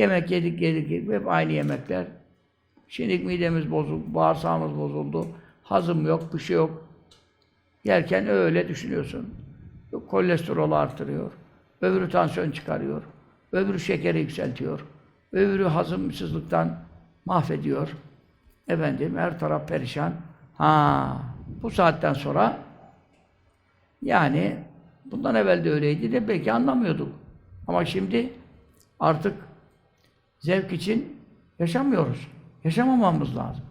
Yemek yedik yedik yedik. Hep aynı yemekler. Şimdi midemiz bozuldu, bağırsağımız bozuldu. Hazım yok, bir şey yok. Yerken öyle düşünüyorsun. Kolesterolü artırıyor. Öbürü tansiyon çıkarıyor. Öbürü şekeri yükseltiyor. Öbürü hazımsızlıktan mahvediyor. Efendim her taraf perişan. Ha, bu saatten sonra yani bundan evvel de öyleydi de belki anlamıyorduk. Ama şimdi artık zevk için yaşamıyoruz. Yaşamamamız lazım.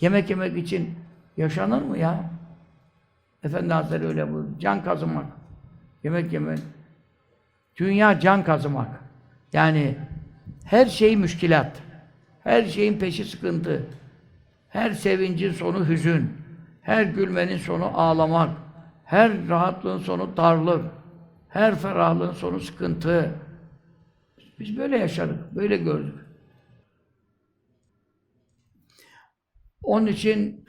Yemek yemek için yaşanır mı ya? Efendi Hazretleri öyle buyuruyor. Can kazımak. Yemek yemek. Dünya can kazımak. Yani her şey müşkilat. Her şeyin peşi sıkıntı. Her sevincin sonu hüzün. Her gülmenin sonu ağlamak. Her rahatlığın sonu darlık. Her ferahlığın sonu sıkıntı. Biz böyle yaşadık, böyle gördük. Onun için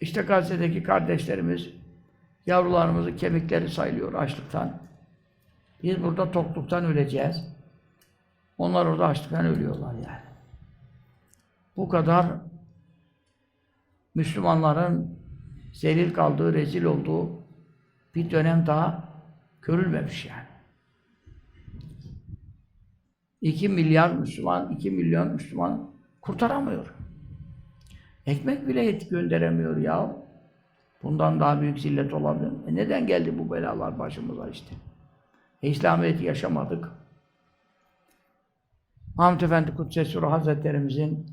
işte Gazze'deki kardeşlerimiz, yavrularımızın kemikleri sayılıyor açlıktan. Biz burada tokluktan öleceğiz. Onlar orada açlıktan ölüyorlar yani. Bu kadar Müslümanların zelil kaldığı, rezil olduğu bir dönem daha görülmemiş yani. 2 milyar Müslüman, 2 milyon Müslüman kurtaramıyor. Ekmek bile et gönderemiyor ya. Bundan daha büyük zillet olabilir mi? E neden geldi bu belalar başımıza işte? E İslamiyet'i yaşamadık. Mahmud Efendi Kudsesi Ruh Hazretlerimizin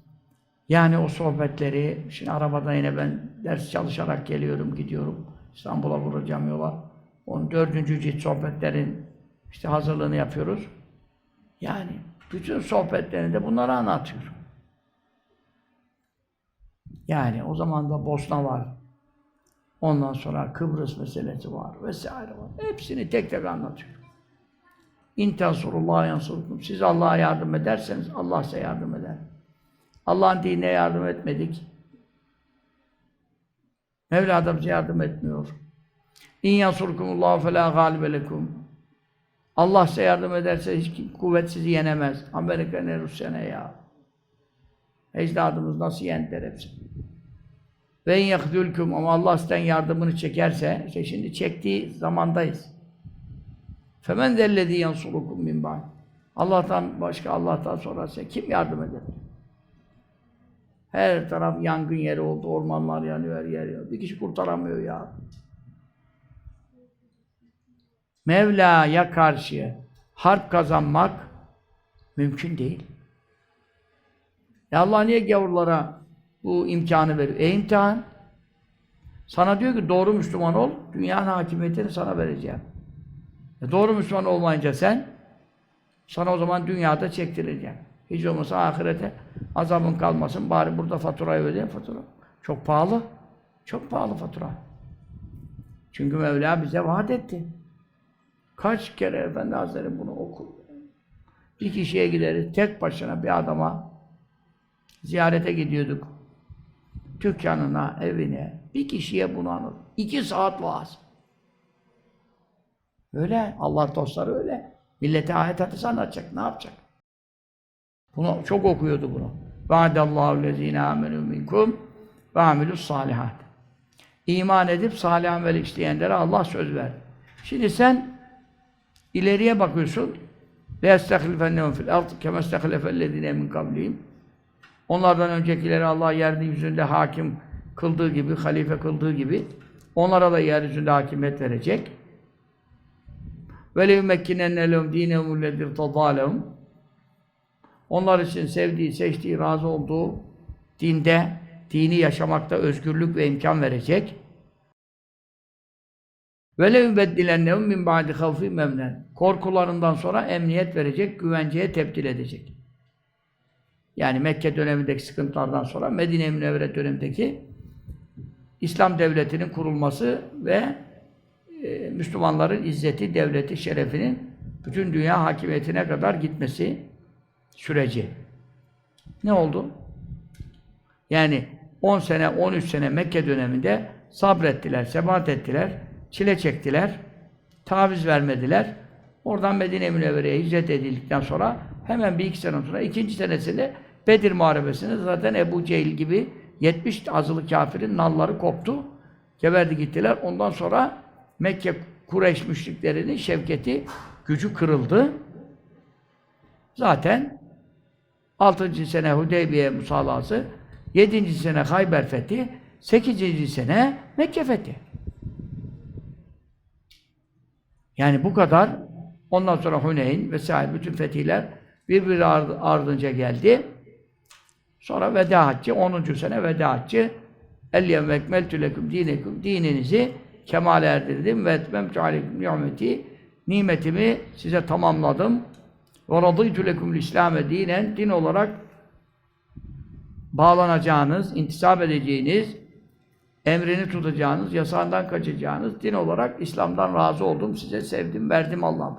yani o sohbetleri, şimdi arabada yine ben ders çalışarak geliyorum, gidiyorum. İstanbul'a vuracağım yola. Onun dördüncü cilt sohbetlerin işte hazırlığını yapıyoruz. Yani bütün sohbetlerinde bunları anlatıyorum. Yani o zaman da Bosna var. Ondan sonra Kıbrıs meselesi var vesaire var. Hepsini tek tek anlatıyorum. İntansurullah yansurkum. Siz Allah'a yardım ederseniz Allah size yardım eder. Allah'ın dinine yardım etmedik. Mevla da yardım etmiyor. İn yansurkumullahu gâlibe lekum. Allah size yardım ederse hiç kuvvet sizi yenemez. Amerika ne Rusya ne ya. Ecdadımız nasıl yendiler hepsi. Ve in yahdülküm ama Allah sizden yardımını çekerse, işte şimdi çektiği zamandayız. Femen zellezî yansurukum min ba'd. Allah'tan başka Allah'tan sonra size kim yardım eder? Her taraf yangın yeri oldu, ormanlar yanıyor, her yer yanıyor. Bir kişi kurtaramıyor ya. Mevla'ya karşı harp kazanmak mümkün değil. Ya Allah niye gavurlara bu imkanı veriyor? E imtihan. Sana diyor ki doğru Müslüman ol, dünyanın hakimiyetini sana vereceğim. E doğru Müslüman olmayınca sen, sana o zaman dünyada çektireceğim. Hiç olmazsa ahirete azabın kalmasın, bari burada faturayı ödeyeyim fatura. Çok pahalı. Çok pahalı fatura. Çünkü Mevla bize vaat etti. Kaç kere Efendi Hazretleri bunu okur. Bir kişiye gideriz, tek başına bir adama ziyarete gidiyorduk. Dükkanına, evine, bir kişiye bunu anlat. İki saat vaaz. Öyle, Allah dostları öyle. Millete ayet hadis anlatacak, ne yapacak? Bunu çok okuyordu bunu. Va'dallahu lezine amenu minkum ve amilus salihat. İman edip salih amel işleyenlere Allah söz ver. Şimdi sen İleriye bakıyorsun. Ve yestehlifennehum fil ard kema yestehlifellezine min kablihim. Onlardan öncekileri Allah yeryüzünde hakim kıldığı gibi, halife kıldığı gibi onlara da yeryüzünde hakimiyet verecek. Ve levmekkinenne lehum dinehum lezir tadalehum. Onlar için sevdiği, seçtiği, razı olduğu dinde, dini yaşamakta özgürlük ve imkan verecek. Ve le yubeddilennehum min ba'di havfi memnen. Korkularından sonra emniyet verecek, güvenceye tebdil edecek. Yani Mekke dönemindeki sıkıntılardan sonra Medine Münevvere dönemindeki İslam devletinin kurulması ve e, Müslümanların izzeti, devleti, şerefinin bütün dünya hakimiyetine kadar gitmesi süreci. Ne oldu? Yani 10 sene, 13 sene Mekke döneminde sabrettiler, sebat ettiler, çile çektiler, taviz vermediler. Oradan Medine Münevvere'ye hicret edildikten sonra hemen bir iki sene sonra ikinci senesinde Bedir Muharebesi'nde zaten Ebu Cehil gibi 70 azılı kafirin nalları koptu. Geberdi gittiler. Ondan sonra Mekke Kureyş müşriklerinin şevketi, gücü kırıldı. Zaten 6. sene Hudeybiye musalası, 7. sene Hayber fethi, 8. sene Mekke fethi. Yani bu kadar. Ondan sonra Huneyn vesaire bütün fetihler birbiri ard- ardınca geldi. Sonra veda haccı, 10. sene veda haccı. Elyem ve ekmeltü leküm dineküm dininizi kemale erdirdim ve etmemtü aleyküm nimeti nimetimi size tamamladım. Ve radıytü lekümül İslam'e dinen din olarak bağlanacağınız, intisap edeceğiniz, emrini tutacağınız, yasağından kaçacağınız din olarak İslam'dan razı oldum, size sevdim, verdim Allah.